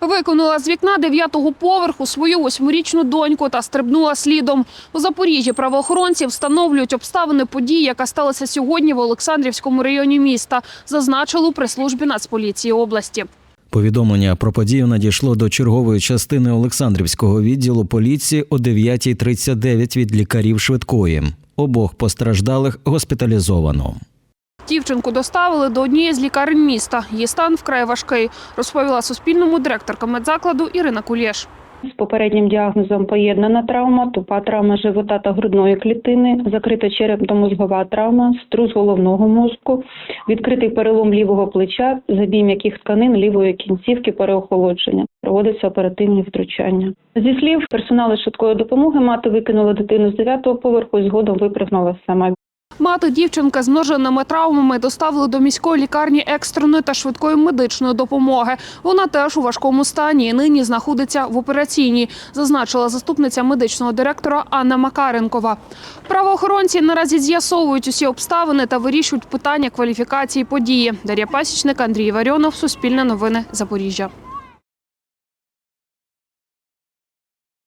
Викинула з вікна дев'ятого поверху свою восьмирічну доньку та стрибнула слідом. У Запоріжжі правоохоронці встановлюють обставини події, яка сталася сьогодні в Олександрівському районі міста, зазначили у прес-службі Нацполіції області. Повідомлення про подію надійшло до чергової частини Олександрівського відділу поліції о 9.39 від лікарів швидкої. Обох постраждалих госпіталізовано. Дівчинку доставили до однієї з лікарень міста. Її стан вкрай важкий, розповіла Суспільному директорка медзакладу Ірина Кулєш. З попереднім діагнозом поєднана травма, тупа травма живота та грудної клітини, закрита черепно-мозгова травма, струс головного мозку, відкритий перелом лівого плеча, забій м'яких тканин лівої кінцівки, переохолодження. Проводиться оперативні втручання. Зі слів персоналу швидкої допомоги мати викинула дитину з дев'ятого поверху і згодом випрыгнула сама. Мати дівчинка з множеними травмами доставили до міської лікарні екстреної та швидкої медичної допомоги. Вона теж у важкому стані і нині знаходиться в операційній, зазначила заступниця медичного директора Анна Макаренкова. Правоохоронці наразі з'ясовують усі обставини та вирішують питання кваліфікації події. Дар'я Пасічник, Андрій Варіонов, Суспільне новини, Запоріжжя.